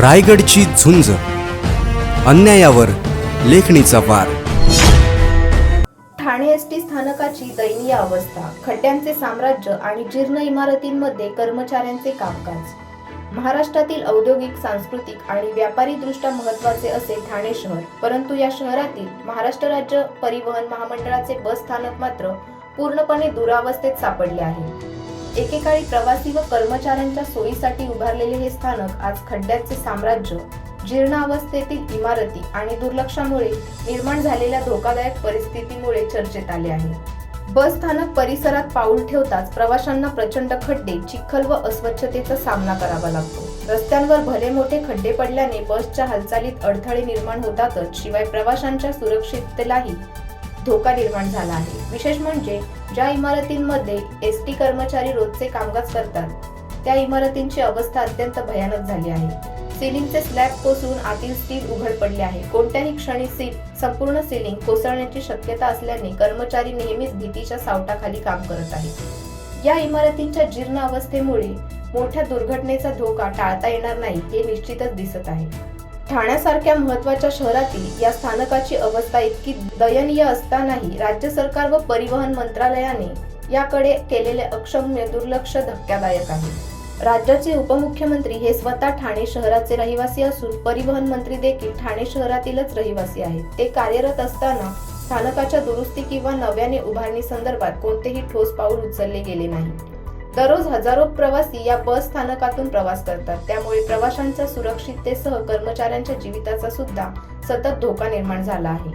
रायगडची झुंज. अन्यायावर लेखणीचा वार. Thane S T स्थानकाची दयनीय अवस्था खड्ड्यांचे साम्राज्य आणि जीर्ण इमारतींमध्ये कर्मचाऱ्यांचे कामकाज. महाराष्ट्रातील औद्योगिक सांस्कृतिक आणि व्यापारी दृष्ट्या महत्त्वाचे असे ठाणे शहर परंतु या शहरातील महाराष्ट्र राज्य परिवहन महामंडळाचे बस स्थानक मात्र पूर्णपणे दुरावस्थेत सापडले आहे. एकेकाळी प्रवासी व कर्मचाऱ्यांच्या सोयीसाठी उभारलेले हे स्थानक आज खड्ड्याचे साम्राज्य जीर्ण अवस्थेतील इमारती आणि दुर्लक्षामुळे निर्माण झालेल्या धोकादायक परिस्थितीमुळे चर्चेत आले आहे. बस स्थानक परिसरात पाऊल ठेवताच प्रवाशांना प्रचंड खड्डे चिखल व अस्वच्छतेचा सामना करावा लागतो. रस्त्यांवर भले मोठे खड्डे पडल्याने बसच्या हालचालीत अडथळे निर्माण होतातच शिवाय प्रवाशांच्या सुरक्षिततेलाही धोका निर्माण झाला आहे. विशेष म्हणजे ज्या इमारतींमध्ये एस टी कर्मचारी रोजचे कामकाज करतात त्या इमारतींची अवस्था अत्यंत भयानक झाली आहे. सिलिंगचे स्लॅब कोसळून आतील स्टील उघड पडले आहे. कोणत्याही क्षणी सील संपूर्ण सिलिंग कोसळण्याची शक्यता असल्याने कर्मचारी नेहमीच भीतीच्या सावटाखाली काम करत आहेत. या इमारतींच्या जीर्ण अवस्थेमुळे मोठ्या दुर्घटनेचा धोका टाळता येणार नाही हे निश्चितच दिसत आहे. ठाण्यासारख्या महत्त्वाच्या शहरातील या स्थानकाची अवस्था इतकी दयनीय असतानाही राज्य सरकार व परिवहन मंत्रालयाने याकडे केलेले अक्षम्य दुर्लक्ष धक्कादायक आहे. राज्याचे उपमुख्यमंत्री हे स्वतः ठाणे शहराचे रहिवासी असून परिवहन मंत्री देखील ठाणे शहरातीलच रहिवासी आहेत. ते कार्यरत असताना स्थानकाच्या दुरुस्ती किंवा नव्याने उभारणी संदर्भात कोणतेही ठोस पाऊल उचलले गेले नाही. दररोज हजारो प्रवासी या बस स्थानकातून प्रवास करतात. त्यामुळे प्रवाशांच्या सुरक्षिततेसह कर्मचाऱ्यांच्या जीविताचा सुद्धा सतत धोका निर्माण झाला आहे.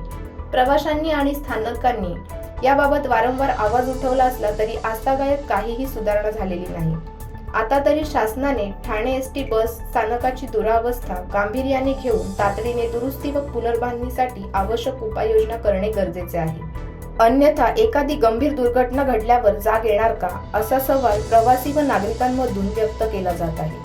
प्रवाशांनी आणि स्थानकांनी याबाबत वारंवार आवाज उठवला असला तरी आस्थागायक काहीही सुधारणा झालेली नाही. आता तरी शासनाने ठाणे एस टी बस स्थानकाची दुरावस्था गांभीर्याने घेऊन तातडीने दुरुस्ती व पुनर्बांधणीसाठी आवश्यक उपाययोजना करणे गरजेचे आहे. अन्यथा एखादी गंभीर दुर्घटना घडल्यावर जाग येणार का? असा सवाल प्रवासी व नागरिकांमधून व्यक्त केला जात आहे.